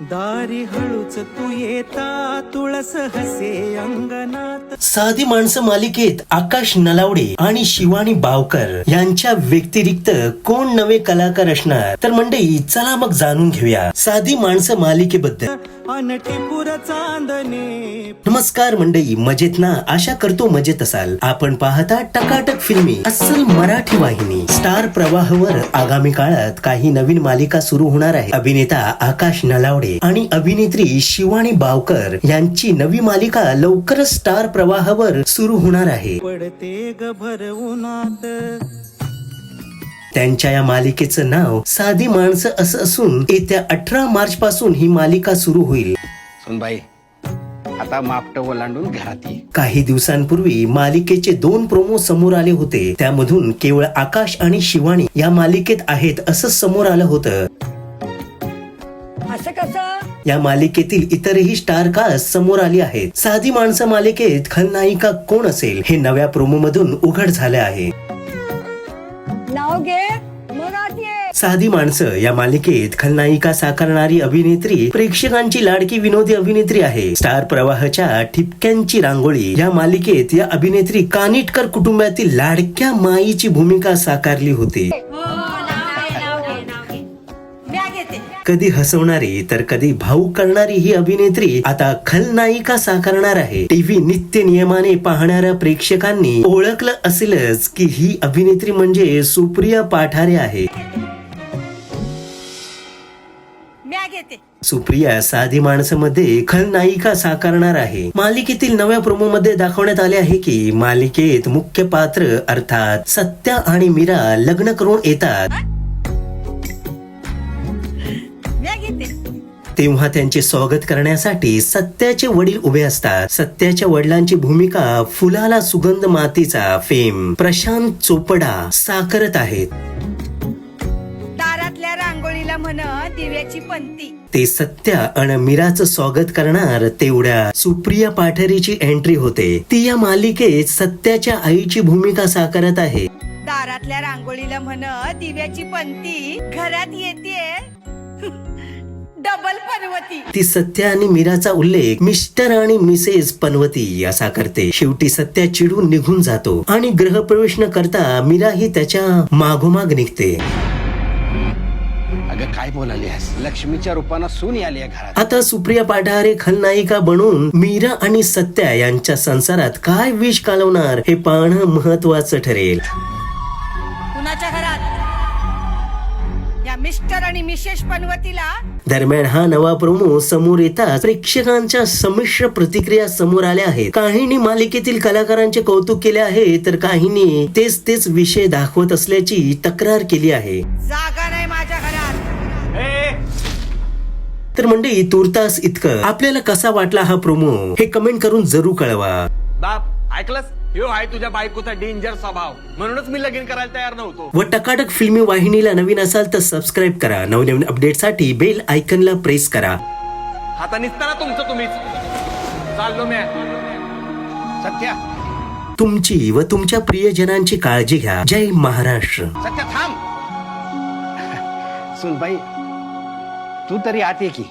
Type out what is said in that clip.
दारी हळूच तू येता तुळस हसे अंगणात. साधी माणसं मालिकेत आकाश नलावडे आणि शिवानी बावकर यांच्या व्यतिरिक्त कोण नवे कलाकार असणार? तर मंडई चला मग जाणून घेऊया साधी माणसं मालिकेबद्दल. नमस्कार मंडळी मजेत ना? आशा करतो मजेत असाल. आपण पाहता टकाटक फिल्मी अस्सल मराठी वाहिनी. स्टार प्रवाहावर आगामी काळात काही नवीन मालिका सुरू होणार आहे अभिनेता आकाश नलावडे आणि अभिनेत्री शिवानी बावकर यांची नवी मालिका लवकरच स्टार प्रवाहावर सुरू होणार आहे. पडते त्यांच्या या मालिकेचं नाव साधी माणसं असं असून येत्या अठरा मार्च पासून ही मालिका सुरू होईल. सुनबाई आता मापट ओलांडून घरात ये. काही दिवसांपूर्वी मालिकेचे दोन प्रोमो समोर आले होते. त्यामधून केवळ आकाश आणि शिवानी या मालिकेत आहेत असं समोर आलं होतं. असं कसं? या मालिकेतील इतरही स्टार कास्ट समोर आली आहेत. साधी माणसं मालिकेत खलनायिका कोण असेल हे नव्या प्रोमो मधून उघड झाले आहे. साधी माणसं या मालिकेत खलनायिका साकारणारी अभिनेत्री प्रेक्षकांची लाडकी विनोदी अभिनेत्री आहे. स्टार प्रवाहाच्या ठिपक्यांची रांगोळी या मालिकेत या अभिनेत्री कानिटकर कुटुंबातील लाडक्या माईची भूमिका साकारली होती. कधी हसवणारी तर कधी भाऊक करणारी ही अभिनेत्री आता खलनायिका साकारणार आहे. टीव्ही नित्य नियमाने पाहणाऱ्या प्रेक्षकांनी ओळखलं असेलच की ही अभिनेत्री म्हणजे सुप्रिया पाठारे आहे. सुप्रिया साधी माणसामध्ये खलनायिका साकारणार आहे. मालिकेतील नव्या प्रोमो मध्ये दाखवण्यात आले आहे की मालिकेत मुख्य पात्र अर्थात सत्या आणि मीरा लग्न करून येतात. तेव्हा त्यांचे स्वागत करण्यासाठी सत्याचे वडील उभे असतात. सत्याच्या वडिलांची भूमिका फुलाला सुगंध मातीचा फेम प्रशांत चोपडा साकारत आहेत. दारातल्या रांगोळीला म्हण दिव्याची पंती. ते सत्या आणि मीराचं स्वागत करणार तेवढ्या सुप्रिया पाठरेची एंट्री होते. ती या मालिकेत सत्याच्या आईची भूमिका साकारत आहे. दारातल्या रांगोळीला म्हण दिव्याची पंती. घरात येते डबल पर्वती ती सत्या आणि मीराचा उल्लेख मिस्टर आणि मिसेस पनवती असा करते. शेवटी सत्या चिडून निघून जातो आणि ग्रहप्रवेश न करता मीरा ही त्याच्या मागोमाग निघते. अगं काय बोलाली आहेस? लक्ष्मीच्या रूपानं सून आली आहे घरात. आता सुप्रिया पाठारे खलनायिका बनून मीरा आणि सत्या यांच्या संसारात काय विष कालवणार हे पाहणं महत्वाचं ठरेल. मिस्टर आणि मिसेस पनवतीला दरम्यान हा नवा प्रोमो समोर येताच प्रेक्षकांच्या संमिश्र प्रतिक्रिया समोर आल्या आहेत. काहींनी मालिकेतील कलाकारांचे कौतुक केले आहे तर काहींनी तेच तेच विषय दाखवत असल्याची तक्रार केली आहे. जागा नाही माझ्या घरात. तर मंडळी तुर्तास इतकं. आपल्याला कसा वाटला हा प्रोमो? हे कमेंट करून जरूर कळवा. बाप ऐकलंस? ह्यो आहे तुझ्या बायकोचा डेंजर स्वभाव. म्हणूनच मी लगीन करायला तयार नव्हतो. व टकाटक फिल्मी वाहिनीला नवीन असाल तर सबस्क्राईब करा. नवनवीन अपडेटसाठी बेल आयकनला प्रेस करा. आता निसताना तुमचं तुम्हीच. चाललो मी सत्या. तुमची व तुमच्या प्रियजनांची काळजी घ्या. जय महाराष्ट्र. सत्या थांब. सुनबाई तू तरी आत की.